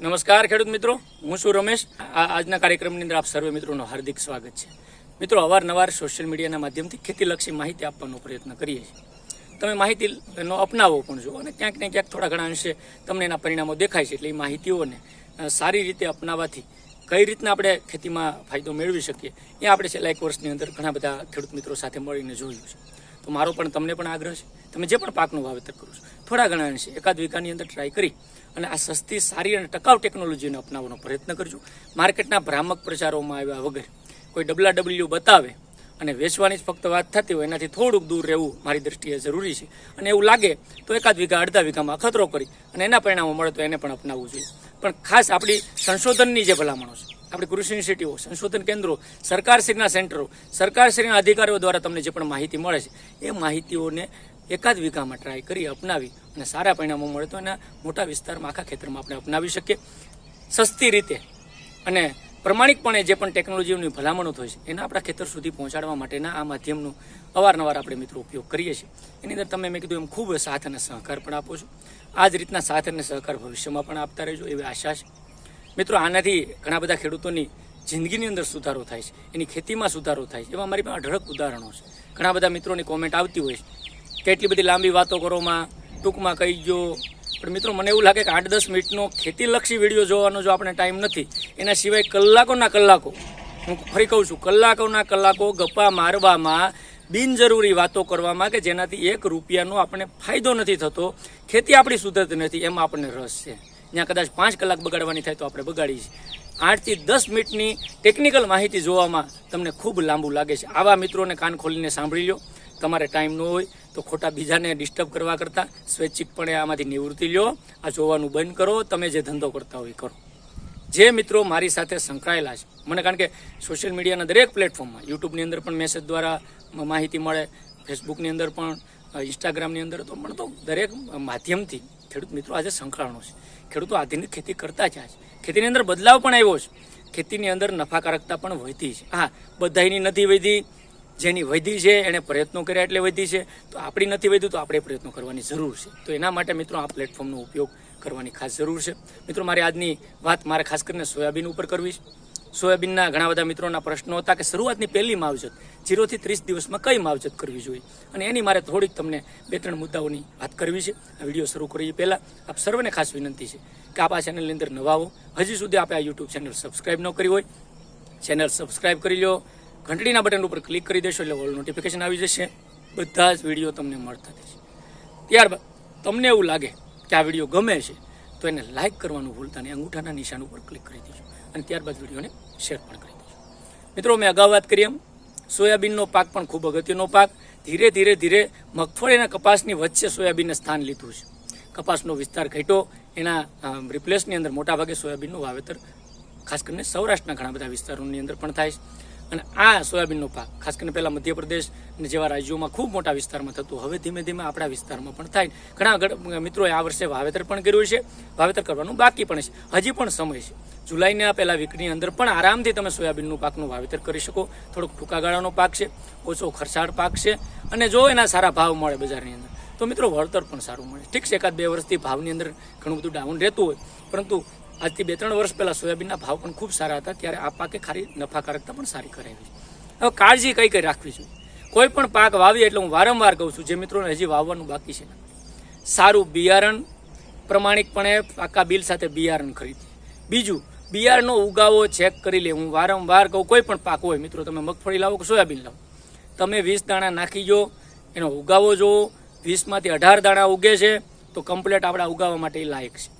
નમસ્કાર ખેડૂત મિત્રો, હું છું રમેશ. આજના કાર્યક્રમની અંદર આપ સર્વે મિત્રોનું હાર્દિક સ્વાગત છે. મિત્રો, અવારનવાર સોશિયલ મીડિયાના માધ્યમથી ખેતીલક્ષી માહિતી આપવાનો પ્રયત્ન કરીએ છીએ. તમે માહિતીનો અપનાવો પણ જુઓ અને ક્યાંક ને ક્યાંક થોડા ઘણા અંશે તમને એના પરિણામો દેખાય છે. એટલે એ માહિતીઓને સારી રીતે અપનાવવાથી કઈ રીતના આપણે ખેતીમાં ફાયદો મેળવી શકીએ, એ આપણે છેલ્લા એક વર્ષની અંદર ઘણા બધા ખેડૂત મિત્રો સાથે મળીને જોયું છે. તો મારો પણ તમને પણ આગ્રહ છે. તમે જે પણ પાકનું વાવેતર કરો છો, થોડા ઘણા અંશે એકાદ વીઘાની અંદર ટ્રાય કરી અને આ સસ્તી, સારી અને ટકાઉ ટેકનોલોજીને અપનાવવાનો પ્રયત્ન કરજો. માર્કેટના ભ્રામક પ્રચારોમાં આવ્યા વગર કોઈ ડબલા ડબલ્યુ બતાવે અને વેચવાની જ ફક્ત વાત થતી હોય, એનાથી થોડુંક દૂર રહેવું મારી દ્રષ્ટિએ જરૂરી છે. અને એવું લાગે તો એકાદ વીઘા, અડધા વીઘામાં અખતરો કરી અને એના પરિણામો મળે તો એને પણ અપનાવવું જોઈએ. પણ ખાસ આપણી સંશોધનની જે ભલામણો છે, આપણી કૃષિ યુનિવર્સિટીઓ સંશોધન કેન્દ્રો, સરકારશ્રીના સેન્ટરો, સરકારશ્રીના અધિકારીઓ દ્વારા તમને જે પણ માહિતી મળે છે, એ માહિતીઓને એકાદ વીઘામાં ટ્રાય કરી અપનાવી અને સારા પરિણામો મળે તો એના મોટા વિસ્તારમાં, આખા ખેતરમાં આપણે અપનાવી શકીએ. સસ્તી રીતે અને પ્રમાણિકપણે જે પણ ટેકનોલોજીની ભલામણો થઈ છે, એના આપણા ખેતર સુધી પહોંચાડવા માટેના આ માધ્યમનું અવારનવાર આપણે મિત્રો ઉપયોગ કરીએ છીએ. એની અંદર તમે મેં કીધું એમ ખૂબ સાથ અને સહકાર પણ આપો છો. આ જ રીતના સાથ અને સહકાર ભવિષ્યમાં પણ આપતા રહેજો એવી આશા છે. મિત્રો, આનાથી ઘણા બધા ખેડૂતોની જિંદગીની અંદર સુધારો થાય છે, એની ખેતીમાં સુધારો થાય છે. એવા મારી પાસે અઢળક ઉદાહરણો છે. ઘણા બધા મિત્રોની કોમેન્ટ આવતી હોય છે. કે એટલી બધી લાંબી વાતો કરોમાં, ટૂંકમાં કહી ગયો. પણ મિત્રો, મને એવું લાગે કે આઠ દસ મિનિટનો ખેતીલક્ષી વીડિયો જોવાનો જો આપણે ટાઈમ નથી, એના સિવાય કલાકોના કલાકો, હું ફરી કહું છું, કલાકોના કલાકો ગપ્પા મારવામાં, બિનજરૂરી વાતો કરવામાં કે જેનાથી એક રૂપિયાનો આપણે ફાયદો નથી થતો, ખેતી આપણી સુધરતી નથી, એમાં આપણને રસ છે. ત્યાં કદાચ પાંચ કલાક બગાડવાની થાય તો આપણે બગાડીએ આઠથી દસ મિનિટની ટેકનિકલ માહિતી જોવામાં તમને ખૂબ લાંબુ લાગે છે. આવા મિત્રોને કાન ખોલીને સાંભળી લો. તમારે ટાઈમ ન હોય તો ખોટા બીજાને ડિસ્ટર્બ કરવા કરતાં સ્વૈચ્છિકપણે આમાંથી નિવૃત્તિ લ્યો આ જોવાનું બંધ કરો. તમે જે ધંધો કરતા હોય કરો. જે મિત્રો મારી સાથે સંકળાયેલા છે, મને કારણ કે સોશિયલ મીડિયાના દરેક પ્લેટફોર્મમાં યુટ્યુબની અંદર પણ મેસેજ દ્વારા માહિતી મળે ફેસબુકની અંદર પણ ઇન્સ્ટાગ્રામની અંદર તો પણ તો દરેક માધ્યમથી ખેડૂત મિત્રો આજે સંકળાણો છે. ખેડૂતો આધુનિક ખેતી કરતા જ છે. ખેતીની અંદર બદલાવ પણ આવ્યો છે. ખેતીની અંદર નફાકારકતા પણ વધી છે. હા, બધાયની નથી વધી. જેની વધી છે, એણે પ્રયત્નો કર્યા એટલે વધી છે. તો આપણી નથી વધ્યું તો આપણે પ્રયત્નો કરવાની જરૂર છે. તો એના માટે મિત્રો આ પ્લેટફોર્મનો ઉપયોગ કરવાની ખાસ જરૂર છે. મિત્રો, મારે આજની વાત મારે ખાસ કરીને સોયાબીન ઉપર કરવી છે. સોયાબીનના ઘણા બધા મિત્રોના પ્રશ્નો હતા કે શરૂઆતની પહેલી માવજત, જીરોથી ત્રીસ દિવસમાં કઈ માવજત કરવી જોઈએ? અને એની મારે થોડીક તમને બે ત્રણ મુદ્દાઓની વાત કરવી છે. આ વીડિયો શરૂ કરીએ પહેલાં. આપ સર્વને ખાસ વિનંતી છે કે આપ આ ચેનલની અંદર નવા હો. હજી સુધી આપણે આ યુટ્યુબ ચેનલ સબસ્ક્રાઇબ ન કરી હોય ચેનલ સબસ્ક્રાઇબ કરી લો. ઘંટડીના બટન ઉપર ક્લિક કરી દેશો એટલે ઓલ નોટિફિકેશન આવી જશે. બધા જ વીડિયો તમને મળતા થશે ત્યારબાદ, તમને એવું લાગે કે આ વીડિયો ગમે છે, તો એને લાઇક કરવાનું ભૂલતા નહીં. અંગૂઠાના નિશાન ઉપર ક્લિક કરી દેજો. અને ત્યારબાદ વિડીયોને શેર પણ કરી દેજો. મિત્રો, મેં અગાઉ વાત કરી એમ, સોયાબીનનો પાક પણ ખૂબ અગત્યનો પાક. ધીરે ધીરે ધીરે મગફળી અને કપાસની વચ્ચે સોયાબીનને સ્થાન લીધું છે. કપાસનો વિસ્તાર ઘટ્યો. એના રિપ્લેસની અંદર મોટાભાગે સોયાબીનનું વાવેતર, ખાસ કરીને સૌરાષ્ટ્રના ઘણા બધા વિસ્તારોની અંદર પણ થાય છે. અને આ સોયાબીનનો પાક, ખાસ કરીને પહેલાં મધ્યપ્રદેશ અને જેવા રાજ્યોમાં ખૂબ મોટા વિસ્તારમાં થતું, હવે ધીમે ધીમે આપણા વિસ્તારમાં પણ થાય. ઘણા આગળ મિત્રોએ આ વર્ષે વાવેતર પણ કર્યું છે, વાવેતર કરવાનું બાકી પણ છે. હજી પણ સમય છે. જુલાઈના પહેલા વીકની અંદર પણ આરામથી તમે સોયાબીનનું પાકનું વાવેતર કરી શકો. થોડોક ટૂંકા ગાળાનો પાક છે, ઓછો ખર્ચાળ પાક છે, અને જો એના સારા ભાવ મળે બજારની અંદર, તો મિત્રો વળતર પણ સારું મળે. ઠીક છે, એકાદ બે વર્ષથી ભાવની અંદર ઘણું બધું ડાઉન રહેતું હોય, પરંતુ આજથી બે ત્રણ વર્ષ પહેલા સોયાબીનના ભાવ પણ ખૂબ સારા હતા, ત્યારે આ પાકે ખારી નફાકારકતા પણ સારી કરાવી છે. હવે કાળજી કઈ કઈ રાખવી જોઈએ કોઈ પણ પાક વાવીએ એટલે હું વારંવાર કહું છું, જે મિત્રોને હજી વાવવાનું બાકી છે સારું બિયારણ, પ્રમાણિકપણે પાકા બિલ સાથે બિયારણ ખરીદી બીજું બિયારણનો ઉગાવો ચેક કરી લે. હું વારંવાર કહું, કોઈ પણ પાક હોય, મિત્રો, તમે મગફળી લાવો કે સોયાબીન લાવો, તમે વીસ દાણા નાખી જો, એનો ઉગાવો જુઓ વીસમાંથી અઢાર દાણા ઉગે છે, તો કમ્પ્લેટ આપણા ઉગાવવા માટે લાયક છે.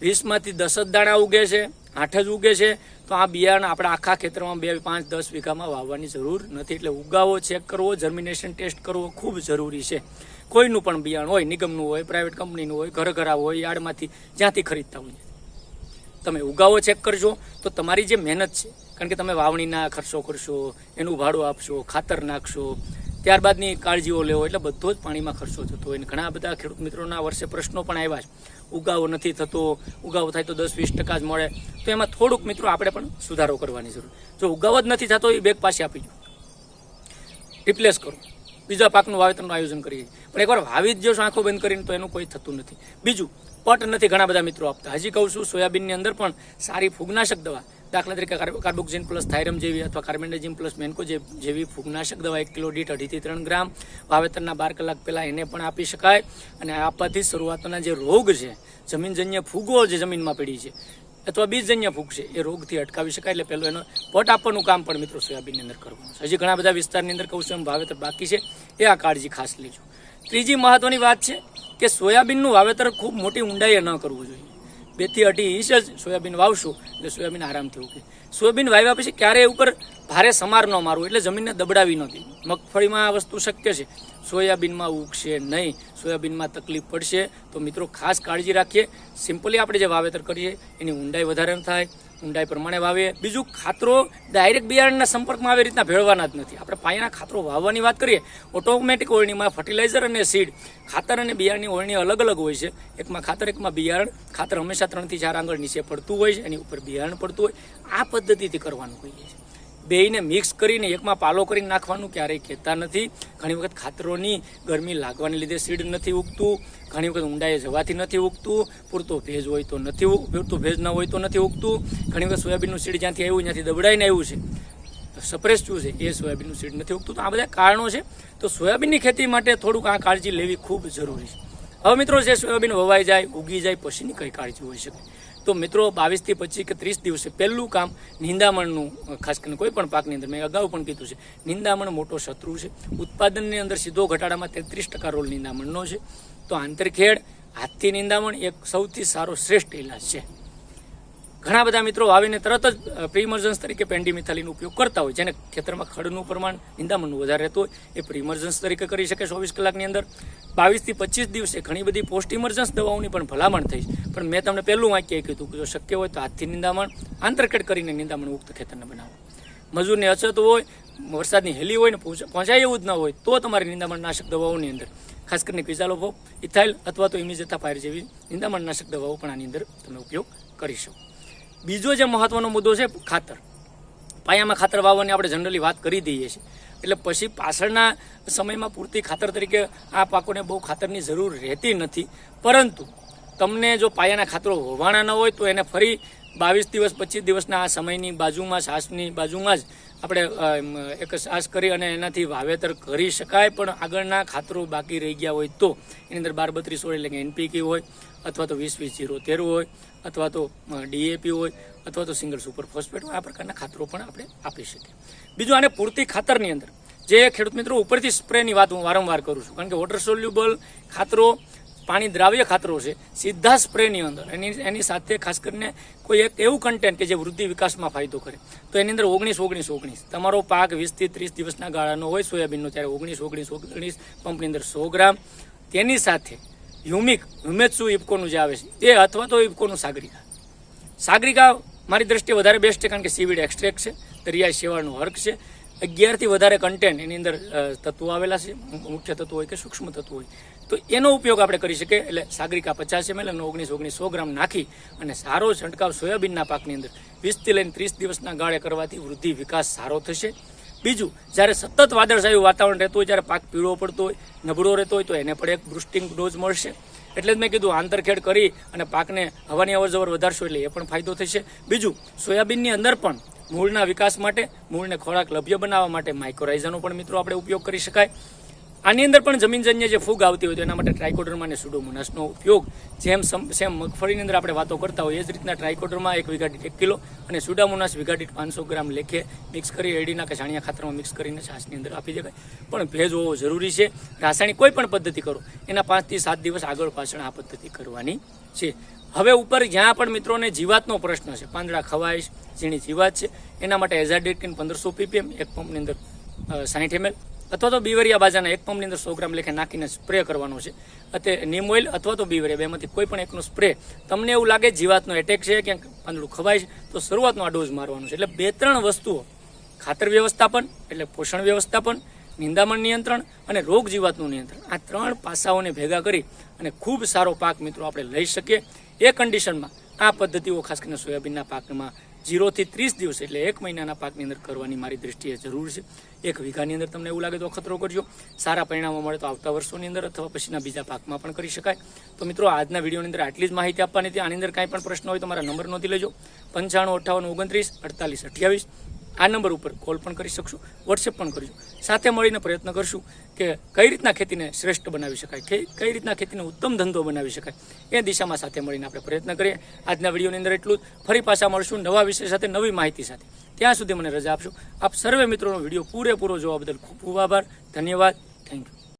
વીસમાંથી દસ જ દાણા ઉગે છે, આઠ જ ઉગે છે. તો આ બિયારણ આપણા આખા ખેતરમાં બે, પાંચ, દસ વીઘામાં વાવવાની જરૂર નથી. એટલે ઉગાવો ચેક કરવો જર્મિનેશન ટેસ્ટ કરવો ખૂબ જરૂરી છે. કોઈનું પણ બિયારણ હોય, નિગમનું હોય પ્રાઇવેટ કંપનીનું હોય, ઘર ઘરા હોય, યાર્ડમાંથી જ્યાંથી ખરીદતા હોય. તમે ઉગાવો ચેક કરજો. તો તમારી જે મહેનત છે, કારણ કે તમે વાવણીના ખર્ચો કરશો, એનું ભાડું આપશો, ખાતર નાખશો, ત્યારબાદની કાળજીઓ લેવો, એટલે બધો જ પાણીમાં ખર્ચો થતો હોય. ઘણા બધા ખેડૂત મિત્રોના વર્ષે પ્રશ્નો પણ આવ્યા છે. ઉગાવો નથી થતો, ઉગાવો થાય તો દસ વીસ ટકા જ મળે. તો એમાં થોડુંક મિત્રો આપણે પણ સુધારો કરવાની જરૂર. જો ઉગાવો જ નથી થતો, એ બેગ પાસે આપી દો. રિપ્લેસ કરો. બીજા પાકનું વાવેતરનું આયોજન કરીએ. પણ એકવાર વાવી જ જોશો આંખો બંધ કરીને, તો એનું કોઈ થતું નથી. બીજું, પટ નથી ઘણા બધા મિત્રો આપતા. હજી કહું છું, સોયાબીનની અંદર પણ સારી ફૂગનાશક દવા દાખલા તરીકે કાર્બ- કાર્બોક્સિન પ્લસ થાઇરમ જેવી અથવા કાર્બેન્ડાજીમ પ્લસ મેન્કો જેવી ફૂગનાશક દવા એક કિલો દીઠ અઢીથી ત્રણ ગ્રામ વાવેતરના બાર કલાક પહેલાં એને પણ આપી શકાય. અને આપવાથી શરૂઆતના જે રોગ છે, જમીનજન્ય ફૂગો જે જમીનમાં પડી છે, અથવા બીજજન્ય ફૂગ છે, એ રોગથી અટકાવી શકાય. એટલે પહેલું એનો પટ આપવાનું કામ પણ મિત્રો સોયાબીનની અંદર કરવાનું છે. હજી ઘણા બધા વિસ્તારની અંદર કહું છું, એમ વાવેતર બાકી છે. એ આ કાળજી ખાસ લેજો. ત્રીજી મહત્વની વાત છે કે સોયાબીનનું વાવેતર ખૂબ મોટી ઊંડાઈએ ન કરવું જોઈએ. બેથી અઢી ઇંચ જ સોયાબીન વાવશું, એટલે સોયાબીન આરામથી ઉગે સોયાબીન વાવ્યા પછી ક્યારેય ઉપર ભારે સમાર ન મારવું, એટલે જમીનને દબડાવી ન મગફળીમાં આ વસ્તુ શક્ય છે. સોયાબીનમાં ઉગશે નહીં, સોયાબીનમાં તકલીફ પડશે. તો મિત્રો, ખાસ કાળજી રાખીએ. સિમ્પલી આપણે જે વાવેતર કરીએ, એની ઊંડાઈ વધારે થાય. ઊંડાઈ પ્રમાણે વાવીએ બીજું, ખાતરો ડાયરેક્ટ બિયારણના સંપર્કમાં આવી રીતના ભેળવાના જ નથી. આપણે પાયાના ખાતરો વાવવાની વાત કરીએ ઓટોમેટિક ઓળણીમાં ફર્ટિલાઇઝર અને સીડ ખાતર અને બિયારણની ઓળણી અલગ અલગ હોય છે. એકમાં ખાતર, એકમાં બિયારણ. ખાતર હંમેશા ત્રણથી ચાર આંગળ નીચે પડતું હોય છે, એની ઉપર બિયારણ પડતું હોય. આ પદ્ધતિથી કરવાનું કહીએ છીએ. બેયને મિક્સ કરીને એકમાં પાલો કરીને નાખવાનું ક્યારેય કહેતા નથી. ઘણી વખત ખાતરોની ગરમી લાગવાને લીધે સીડ નથી ઉગતું. ઘણી વખત ઊંડાઈએ જવાથી નથી ઉગતું. પૂરતો ભેજ હોય તો નથી પૂરતો ભેજ ન હોય તો નથી ઉગતું. ઘણી વખત સોયાબીનનું સીડ જ્યાંથી આવ્યું, ત્યાંથી દબડાઈને આવ્યું છે. સપ્રેસ શું છે એ સોયાબીનનું સીડ નથી ઉગતું. તો આ બધા કારણો છે. તો સોયાબીનની ખેતી માટે થોડુંક આ કાળજી લેવી ખૂબ જરૂરી છે. હવે મિત્રો જે સોયાબીન વવાઈ જાય, ઉગી જાય, પછીની કઈ કાળજી હોઈ શકે? તો મિત્રો બાવીસથી પચીસ કે ત્રીસ દિવસે પહેલું કામ નિંદામણનું ખાસ કરીને કોઈ પણ પાકની અંદર, મેં અગાઉ પણ કીધું છે, નિંદામણ મોટો શત્રુ છે. ઉત્પાદનની અંદર સીધો ઘટાડામાં તેત્રીસ ટકા રોલ નિંદામણનો છે. તો આંતરખેડ, હાથથી નિંદામણ એક સૌથી સારો શ્રેષ્ઠ ઇલાજ છે. ઘણા બધા મિત્રો આવીને તરત જ પ્રીમર્જન્સ તરીકે પેન્ડીમિથાલીનો ઉપયોગ કરતા હોય, જેને ખેતરમાં ખડનું પ્રમાણ, નિંદામણનું વધારે રહેતું હોય, એ પ્રીમર્જન્સ તરીકે કરી શકે ચોવીસ કલાકની અંદર. બાવીસથી પચીસ દિવસે ઘણી બધી પોસ્ટ ઇમર્જન્સ દવાઓની પણ ભલામણ થઈ પણ મેં તમને પહેલું વાક્ય કીધું કે જો શક્ય હોય તો હાથથી નિંદામણ આંતરકેટ કરીને નિંદામણ મુક્ત ખેતરને બનાવો. મજૂરની અછત હોય, વરસાદની હેલી હોય ને પહોંચ- પહોંચાય એવું જ ન હોય, તો તમારી નિંદામણ નાશક દવાઓની અંદર, ખાસ કરીને ક્વિઝાલોફોપ ઇથાઇલ અથવા તો ઇમિજેથા ફાયર જેવી નિંદામણ નાશક દવાઓ પણ આની અંદર તમે ઉપયોગ કરી શકો. બીજો જે મહત્વનો મુદ્દો છે ખાતર. પાયામાં ખાતર વાવવાની આપણે જનરલી વાત કરી દઈએ છીએ. એટલે પછી પાછળના સમયમાં પૂરતી ખાતર તરીકે આ પાકોને બહુ ખાતરની જરૂર રહેતી નથી. પરંતુ તમને જો પાયાના ખાતરો હોવાના ન હોય તો એને ફરી બાવીસ દિવસ, પચીસ દિવસના આ સમયની બાજુમાં શ્વાસની બાજુમાં જ આપણે એક શ્વાસ કરી અને એનાથી વાવેતર કરી શકાય. પણ આગળના ખાતરો બાકી રહી ગયા હોય તો એની અંદર બાર બત્રીસ હોય, એટલે કે એનપીકે હોય, અથવા તો વીસ વીસ જીરો તેર હોય અથવા તો ડીએપી હોય, અથવા તો સિંગલ સુપર ફોસ્ફેટ હોય, આ પ્રકારના ખાતરો પણ આપણે આપી શકીએ. બીજું આને પૂરતી ખાતરની અંદર. જે ખેડૂત મિત્રો ઉપરથી સ્પ્રેની વાત હું વારંવાર કરું છું. કારણ કે વોટર સોલ્યુબલ ખાતરો, પાણી દ્રાવ્ય ખાતરો છે, સીધા સ્પ્રેની અંદર. એની એની સાથે ખાસ કરીને કોઈ એક એવું કન્ટેન્ટ કે જે વૃદ્ધિ વિકાસમાં ફાયદો કરે. તો એની અંદર ઓગણીસ ઓગણીસ ઓગણીસ. તમારો પાક વીસથી ત્રીસ દિવસના ગાળાનો હોય, સોયાબીનનો, ત્યારે ઓગણીસ ઓગણીસ ઓગણીસ પંપની અંદર સો ગ્રામ. તેની સાથે હ્યુમિક હ્યુમેત્સુ ઇફકોનું જે આવે છે, એ અથવા તો ઇફકોનું સાગરિકા. સાગરિકા મારી દ્રષ્ટિએ વધારે બેસ્ટ છે કારણ કે સીવીડ એક્સટ્રેક્ટ છે, દરિયાઈ શેવાળનું હર્ક છે. અગિયારથી વધારે કન્ટેન્ટ એની અંદર તત્વો આવેલા છે, મુખ્ય તત્વો હોય કે સૂક્ષ્મ તત્વો હોય. તો એનો ઉપયોગ આપણે કરી શકીએ, એટલે સાગરિકા પચાસ એમએલ અને ઓગણીસ ઓગણીસ, સો ગ્રામ નાખી અને સારો છંટકાવ સોયાબીનના પાકની અંદર વીસથી લઈને ત્રીસ દિવસના ગાળે કરવાથી વૃદ્ધિ વિકાસ સારો થશે. બીજું, જ્યારે સતત વાદળછાયું વાતાવરણ રહેતું હોય, જ્યારે પાક પીળો પડતો હોય, નબળો રહેતો હોય, તો એને પણ એક બુસ્ટિંગ ડોઝ મળશે. એટલે જ મેં કીધું, આંતરખેડ કરી અને પાકને હવાની અવરજવર વધારશો એટલે એ પણ ફાયદો થશે. બીજું, સોયાબીનની અંદર પણ મૂળના વિકાસ માટે, મૂળને ખોરાક લભ્ય બનાવવા માટે માઇક્રોરાઇઝાનો પણ મિત્રો આપણે ઉપયોગ કરી શકાય. આની અંદર પણ જમીનજન્ય જે ફૂગ આવતી હોય તો એના માટે ટ્રાયકોડરમાં અને સુડોમોનાસનો ઉપયોગ. જેમ સમ- મગફળીની અંદર આપણે વાતો કરતા હોઈએ, એ જ રીતના ટ્રાયકોડરમાં એક વીઘા એક કિલો અને સુડામોનાસ વીઘા દીઠ પાંચસો ગ્રામ લેખે મિક્સ કરી એડીના કે છાણિયા ખાતરમાં મિક્સ કરીને છાશની અંદર આપી દેવાય. પણ ભેજ હોવો જરૂરી છે. રાસાયણિક કોઈ પણ પદ્ધતિ કરો, એના પાંચથી સાત દિવસ આગળ પાછળ આ પદ્ધતિ કરવાની છે. હવે ઉપર જ્યાં પણ મિત્રોને જીવાતનો પ્રશ્ન છે, પાંદડા ખવાઈશ ઝીણી જીવાત છે, એના માટે એઝાડિકિન પંદરસો પીપીએમ એક પંપની અંદર સાઠ એમએલ અથવા તો બીવરિયા બાજાના એક પંપની અંદર સો ગ્રામ લેખે નાખીને સ્પ્રે કરવાનો છે. અત્યારે નીમ ઓઇલ અથવા તો બીવરિયા, બેમાંથી કોઈ પણ એકનો સ્પ્રે તમને એવું લાગે જીવાતનો એટેક છે, ક્યાંક પાંદડું ખવાય છે, તો શરૂઆતનો આ ડોઝ મારવાનો છે. એટલે બે ત્રણ વસ્તુઓ. ખાતર વ્યવસ્થાપન, એટલે પોષણ વ્યવસ્થાપન, નિંદામણ નિયંત્રણ અને રોગ જીવાતનું નિયંત્રણ. આ ત્રણ પાસાઓને ભેગા કરી અને ખૂબ સારો પાક મિત્રો આપણે લઈ શકીએ. એ કન્ડિશનમાં આ પદ્ધતિઓ ખાસ કરીને સોયાબીનના પાકમાં જીરોથી ત્રીસ દિવસ એટલે એક મહિનાના પાકની અંદર કરવાની મારી દ્રષ્ટિએ જરૂર છે. એક વીઘાની અંદર તમને એવું લાગે તો અખતરો કરજો. સારા પરિણામો મળે તો આવતા વર્ષોની અંદર અથવા પછીના બીજા પાકમાં પણ કરી શકાય. તો મિત્રો, આજના વિડીયોની અંદર આટલી જ માહિતી આપવાની હતી. આની અંદર કાંઈ પણ પ્રશ્ન હોય તો મારા નંબર નોંધી લેજો. પંચાણું અઠ્ઠાવન ઓગણત્રીસ, અડતાલીસ, અઠ્યાવીસ. આ નંબર ઉપર કોલ પણ કરી શકશું વોટ્સએપ પણ કરજો સાથે મળીને પ્રયત્ન કરશું કે કઈ રીતના ખેતીને શ્રેષ્ઠ બનાવી શકાય કઈ રીતના ખેતીને ઉત્તમ ધંધો બનાવી શકાય, એ દિશામાં સાથે મળીને આપણે પ્રયત્ન કરીએ. આજના વિડીયોની અંદર એટલું જ. ફરી પાછા મળશું નવા વિષય સાથે, નવી માહિતી સાથે. ત્યાં સુધી મને રજા આપશો. આપ સર્વે મિત્રોનો વીડિયો પૂરેપૂરો જોવા બદલ ખૂબ ખૂબ આભાર. ધન્યવાદ. Thank you